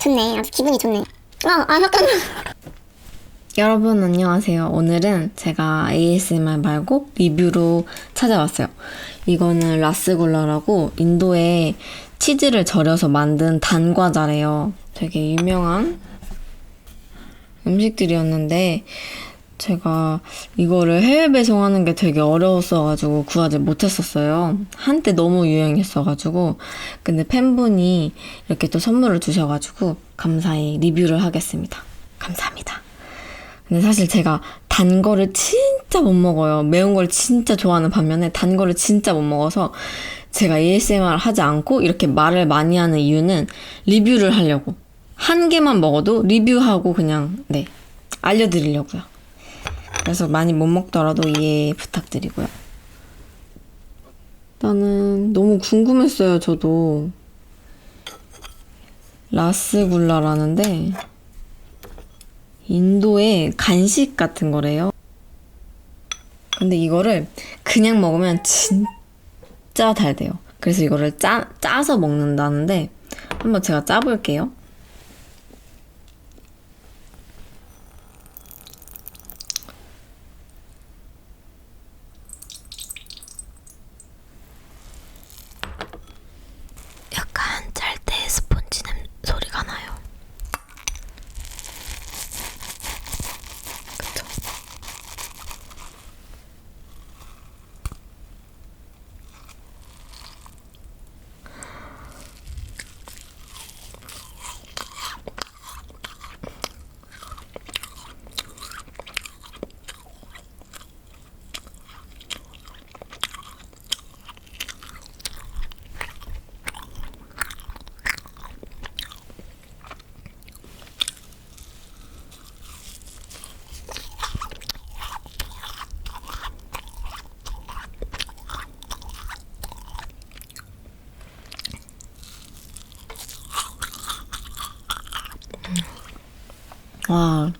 좋네. 기분이 좋네. 아, 아 잠깐만. 여러분 안녕하세요. 오늘은 제가 ASMR 말고 리뷰로 찾아왔어요. 이거는 라스골라라고 인도에 치즈를 절여서 만든 단과자래요. 되게 유명한 음식들이었는데 제가 이거를 해외 배송하는 게 되게 어려웠어가지고 구하지 못했었어요. 한때 너무 유행했어가지고 근데 팬분이 이렇게 또 선물을 주셔가지고 감사히 리뷰를 하겠습니다. 감사합니다. 근데 사실 제가 단 거를 진짜 못 먹어요. 매운 걸 진짜 좋아하는 반면에 단 거를 진짜 못 먹어서 제가 ASMR 하지 않고 이렇게 말을 많이 하는 이유는 리뷰를 하려고. 한 개만 먹어도 리뷰하고 그냥, 네, 알려드리려고요. 그래서 많이 못 먹더라도 이해 부탁드리고요. 나는 너무 궁금했어요, 저도. 라스굴라라는데, 인도의 간식 같은 거래요. 근데 이거를 그냥 먹으면 진짜 달대요. 그래서 이거를 짜, 짜서 먹는다는데 한번 제가 짜볼게요. 약간 짤 때 스폰지 냄 소리가 나요. 그쵸? 와.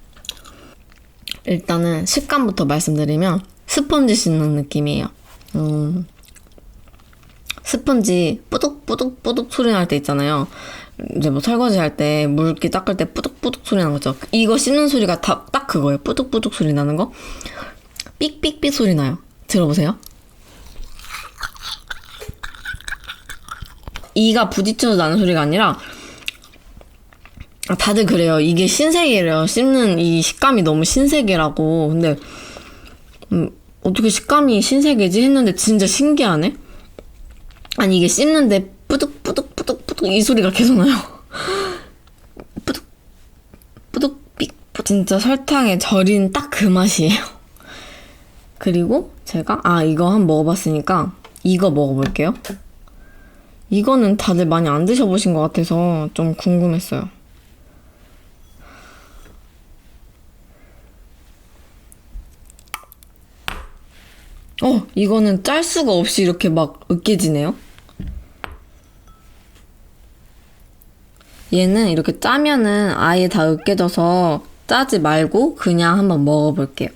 일단은 식감부터 말씀드리면 스펀지 씹는 느낌이에요. 음. 스펀지 뿌둑뿌둑뿌둑 소리 날 때 있잖아요. 이제 뭐 설거지 할 때 물기 닦을 때 뿌둑뿌둑 소리 나는 거죠. 이거 씹는 소리가 다, 딱 그거예요. 뿌둑뿌둑 소리 나는 거. 삑삑삑 소리 나요. 들어보세요. 이가 부딪혀서 나는 소리가 아니라 아, 다들 그래요. 이게 신세계래요. 씹는 이 식감이 너무 신세계라고. 근데 음, 어떻게 식감이 신세계지 했는데 진짜 신기하네. 아니 이게 씹는데 뿌둑 뿌둑 이 소리가 계속 나요. 뿌둑 뿌둑 삑 뿌- 진짜 설탕에 절인 딱 그 맛이에요. 그리고 제가 아 이거 한번 먹어봤으니까 이거 먹어볼게요. 이거는 다들 많이 안 드셔보신 것 같아서 좀 궁금했어요. 어, 이거는 짤 수가 없이 이렇게 막 으깨지네요. 얘는 이렇게 짜면은 아예 다 으깨져서 짜지 말고 그냥 한번 먹어볼게요.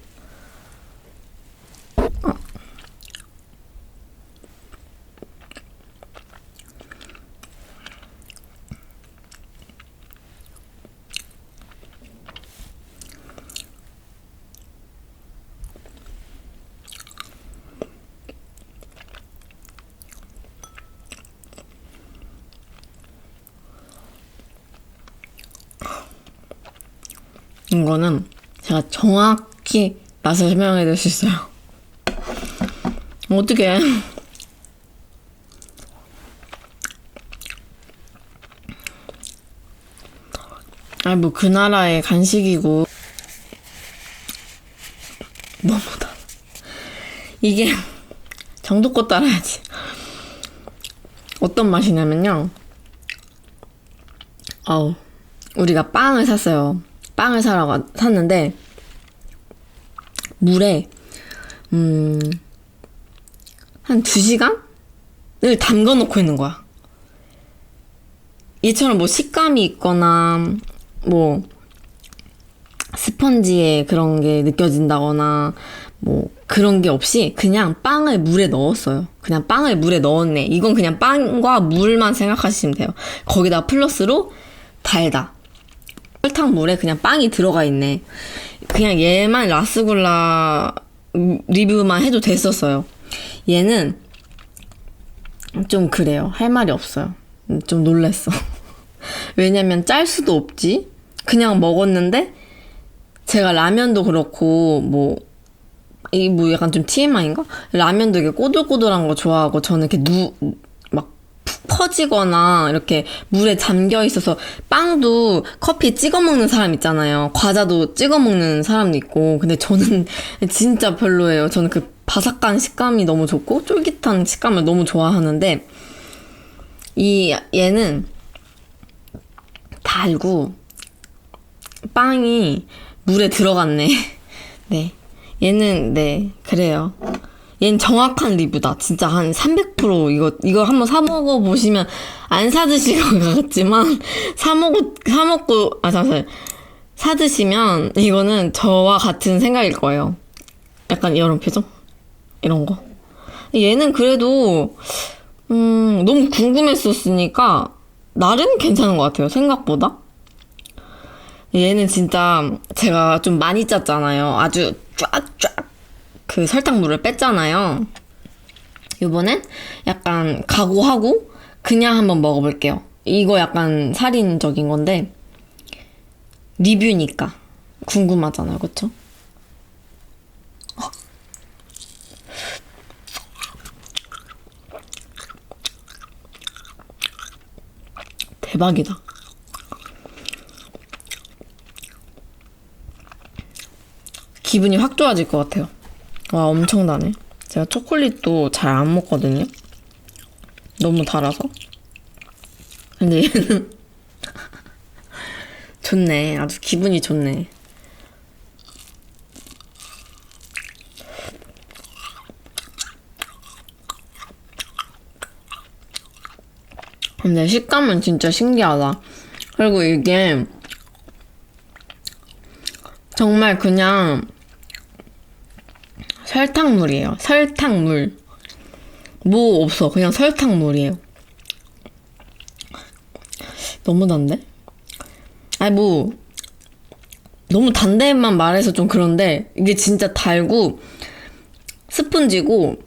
거는 제가 정확히 맛을 설명해 드릴 수 있어요. 어떻게? 아니 뭐 그 나라의 간식이고 너무 다 이게 정도껏 따라야지. 어떤 맛이냐면요. 어우 우리가 빵을 샀어요. 빵을 사러 가, 샀는데 물에 음, 한 2시간을 담가 놓고 있는 거야. 이처럼 뭐 식감이 있거나 뭐 스펀지에 그런 게 느껴진다거나 뭐 그런 게 없이 그냥 빵을 물에 넣었어요. 그냥 빵을 물에 넣었네. 이건 그냥 빵과 물만 생각하시면 돼요. 거기다 플러스로 달다. 설탕물에 그냥 빵이 들어가 있네. 그냥 얘만 라스굴라 리뷰만 해도 됐었어요. 얘는 좀 그래요. 할 말이 없어요. 음, 좀 놀랬어. 왜냐면 짤 수도 없지. 그냥 먹었는데 제가 라면도 그렇고 뭐이뭐 약간 좀 TMI인가? 라면도 이게 꼬들꼬들한 거 좋아하고 저는 이렇게 누 퍼지거나 이렇게 물에 잠겨 있어서 빵도 커피에 찍어 먹는 사람 있잖아요. 과자도 찍어 먹는 사람도 있고. 근데 저는 진짜 별로예요. 저는 그 바삭한 식감이 너무 좋고 쫄깃한 식감을 너무 좋아하는데 이 얘는 달고 빵이 물에 들어갔네. 네. 얘는 네 그래요. 얘는 정확한 리뷰다. 진짜 한 300% 이거 이거 한번 사 먹어 보시면 안 사 드실 것 같지만 사 먹고 사 먹고 아 잠시만 사 드시면 이거는 저와 같은 생각일 거예요. 약간 이런 표정 이런 거. 얘는 그래도 음 너무 궁금했었으니까 나름 괜찮은 것 같아요. 생각보다. 얘는 진짜 제가 좀 많이 짰잖아요. 아주 쫙쫙 그 설탕물을 뺐잖아요. 이번엔 약간 각오하고 그냥 한번 먹어볼게요. 이거 약간 살인적인 건데 리뷰니까 궁금하잖아요, 그쵸? 대박이다. 기분이 확 좋아질 것 같아요. 와, 엄청나네. 제가 초콜릿도 잘 안 먹거든요. 너무 달아서. 근데 얘는 좋네. 아주 기분이 좋네. 근데 식감은 진짜 신기하다. 그리고 이게 정말 그냥 설탕물이에요. 설탕물. 뭐 없어. 그냥 설탕물이에요. 너무 단데? 아니 뭐 너무 단데만 말해서 좀 그런데 이게 진짜 달고 스펀지고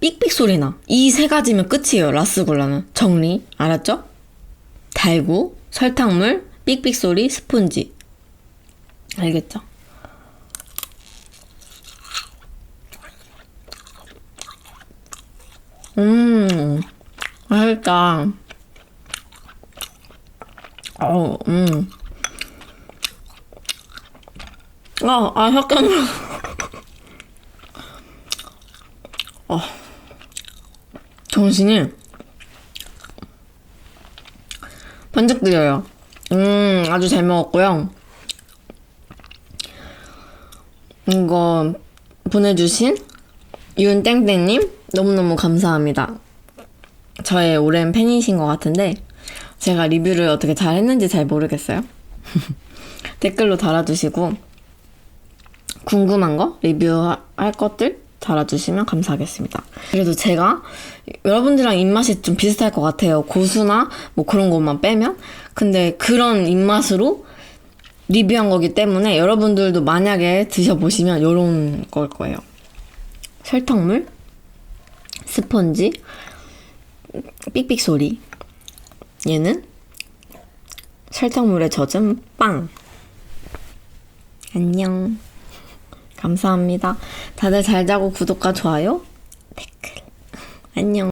삑삑 소리 나. 이 세 가지면 끝이에요. 라스골라는 정리 알았죠? 달고 설탕물 삑삑 소리 스펀지 알겠죠? 음, 맛있다. 어, 음. 아, 아, 잠깐만. 어. 정신이 번쩍 들려요. 음, 아주 잘 먹었고요. 이거 보내주신 윤땡땡님 너무너무 감사합니다. 저의 오랜 팬이신 것 같은데 제가 리뷰를 어떻게 잘 했는지 잘 모르겠어요. 댓글로 달아주시고 궁금한 거 리뷰할 것들 달아주시면 감사하겠습니다. 그래도 제가 여러분들이랑 입맛이 좀 비슷할 것 같아요. 고수나 뭐 그런 것만 빼면. 근데 그런 입맛으로 리뷰한 거기 때문에 여러분들도 만약에 드셔보시면 이런 걸 거예요. 설탕물, 스펀지, 삑삑 소리. 얘는 설탕물에 젖은 빵. 안녕. 감사합니다. 다들 잘 자고 구독과 좋아요, 댓글. 안녕.